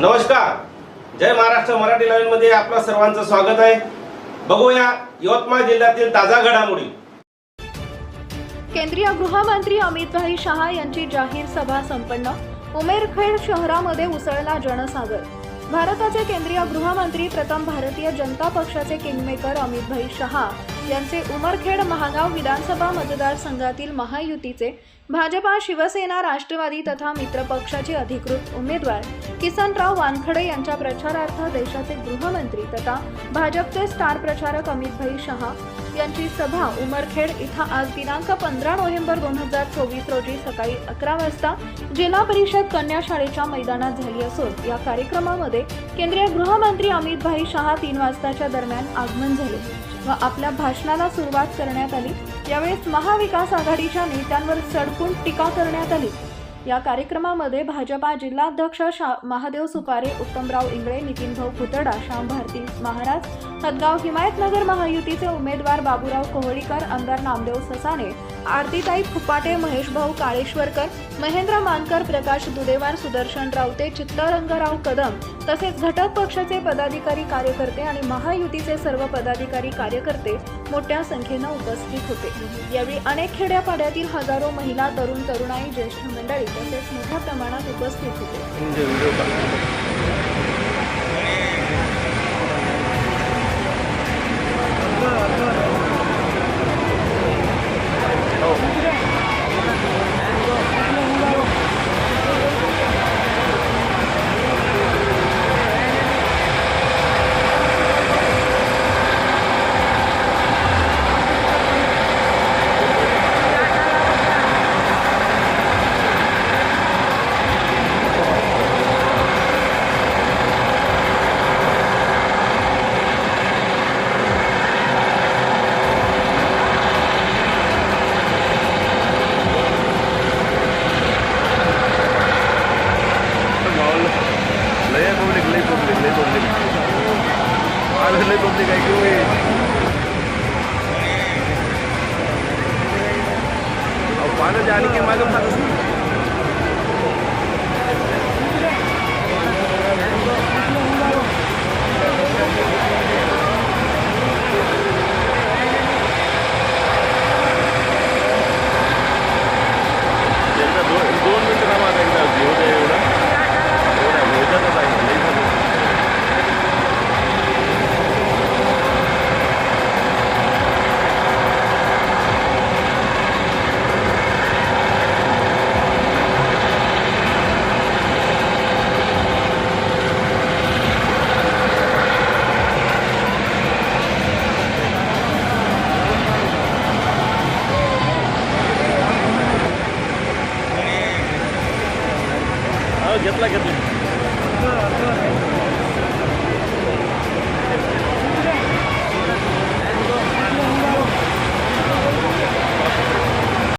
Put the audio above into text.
नमस्कार. जय महाराष्ट्र मराठी लाईव्हमध्ये आपलं सर्वांचं स्वागत आहे. बघूया यवतमाळ जिल्ह्यातील ताजा घडामोडी. केंद्रीय गृहमंत्री अमितभाई शहा यांची जाहीर सभा संपन्न. उमेरखेड शहरामध्ये उसळला जनसागर. भारताचे केंद्रीय गृहमंत्री प्रथम भारतीय जनता पक्षाचे किंगमेकर अमितभाई शहा. यांचे उमरखेड महागाव विधानसभा मतदारसंघातील महायुतीचे भाजपा शिवसेना राष्ट्रवादी तथा मित्रपक्षाचे अधिकृत उमेदवार किसनराव वानखडे यांच्या प्रचारार्थ देशाचे गृहमंत्री तथा भाजपचे स्टार प्रचारक अमितभाई शहा यांची सभा उमरखेड इथं आज दिनांक पंधरा नोव्हेंबर दोन हजार चोवीस रोजी सकाळी अकरा वाजता जिल्हा परिषद कन्या शाळेच्या मैदानात झाली असून या कार्यक्रमामध्ये केंद्रीय गृहमंत्री अमितभाई शहा तीन वाजताच्या दरम्यान आगमन झाले. व आपल्या भाषणाला सुरुवात करण्यात आली यावेळेस महाविकास आघाडीच्या नेत्यांवर सडकून टीका करण्यात आली. या कार्यक्रमामध्ये भाजपा जिल्हाध्यक्ष शा महादेव सुपारे उत्तमराव इंगळे नितीन भाऊ पुतडा श्याम भारती महाराज हदगाव हिमायतनगर महायुतीचे उमेदवार बाबूराव कोहळीकर आमदार नामदेव ससाने आरतीताई फुपाटे महेश भाऊ काळेश्वरकर महेंद्र मानकर प्रकाश दुदेवार सुदर्शन रावते चित्तरंगराव कदम तसेच घटक पक्षाचे पदाधिकारी कार्यकर्ते आणि महायुतीचे सर्व पदाधिकारी कार्यकर्ते मोठ्या संख्येनं उपस्थित होते. यावेळी अनेक खेड्यापाड्यातील हजारो महिला तरुण तरुणाई ज्येष्ठ मंडळी तसेच मोठ्या प्रमाणात उपस्थित होते Kalau ni kau kayak gue. Apa nak jadi ke malam tak घेतला घेतला